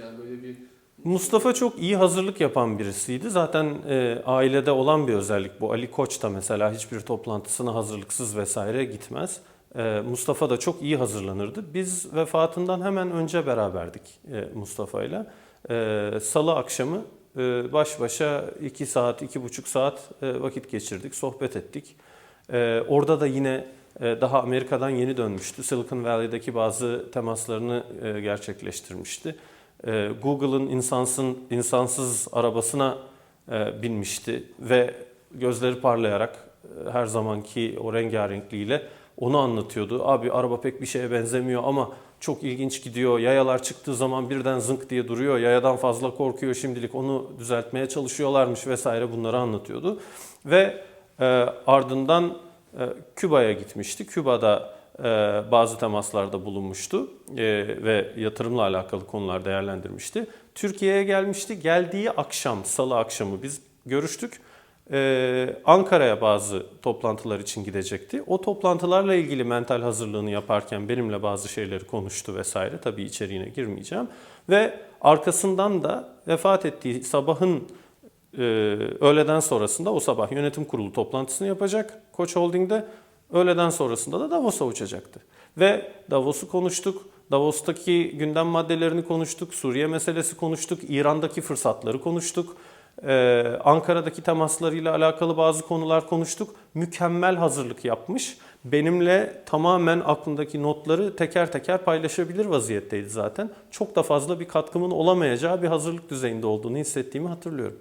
Yani böyle bir Mustafa çok iyi hazırlık yapan birisiydi. Zaten e, ailede olan bir özellik bu. Ali Koç da mesela hiçbir toplantısına hazırlıksız vesaire gitmez. E, Mustafa da çok iyi hazırlanırdı. Biz vefatından hemen önce beraberdik e, Mustafa ile. E, Salı akşamı e, baş başa 2 saat, iki buçuk saat e, vakit geçirdik, sohbet ettik. E, orada da yine e, daha Amerika'dan yeni dönmüştü. Silicon Valley'deki bazı temaslarını e, gerçekleştirmişti. E, Google'ın insansın, insansız arabasına e, binmişti ve gözleri parlayarak e, her zamanki o rengarenkliğiyle onu anlatıyordu. Abi araba pek bir şeye benzemiyor ama çok ilginç gidiyor. Yayalar çıktığı zaman birden zınk diye duruyor. Yayadan fazla korkuyor şimdilik. Onu düzeltmeye çalışıyorlarmış vesaire bunları anlatıyordu. Ve e, ardından e, Küba'ya gitmişti. Küba'da bazı temaslarda bulunmuştu e, ve yatırımla alakalı konular değerlendirmişti. Türkiye'ye gelmişti. Geldiği akşam, salı akşamı biz görüştük. Ee, Ankara'ya bazı toplantılar için gidecekti. O toplantılarla ilgili mental hazırlığını yaparken benimle bazı şeyleri konuştu vesaire. Tabii içeriğine girmeyeceğim. Ve arkasından da vefat ettiği sabahın e, öğleden sonrasında o sabah yönetim kurulu toplantısını yapacak Koç Holding'de. Öğleden sonrasında da Davos'a uçacaktı. Ve Davos'u konuştuk. Davos'taki gündem maddelerini konuştuk. Suriye meselesi konuştuk. İran'daki fırsatları konuştuk. Ee, Ankara'daki temaslarıyla alakalı bazı konular konuştuk. Mükemmel hazırlık yapmış. Benimle tamamen aklındaki notları teker teker paylaşabilir vaziyetteydi zaten. Çok da fazla bir katkımın olamayacağı bir hazırlık düzeyinde olduğunu hissettiğimi hatırlıyorum.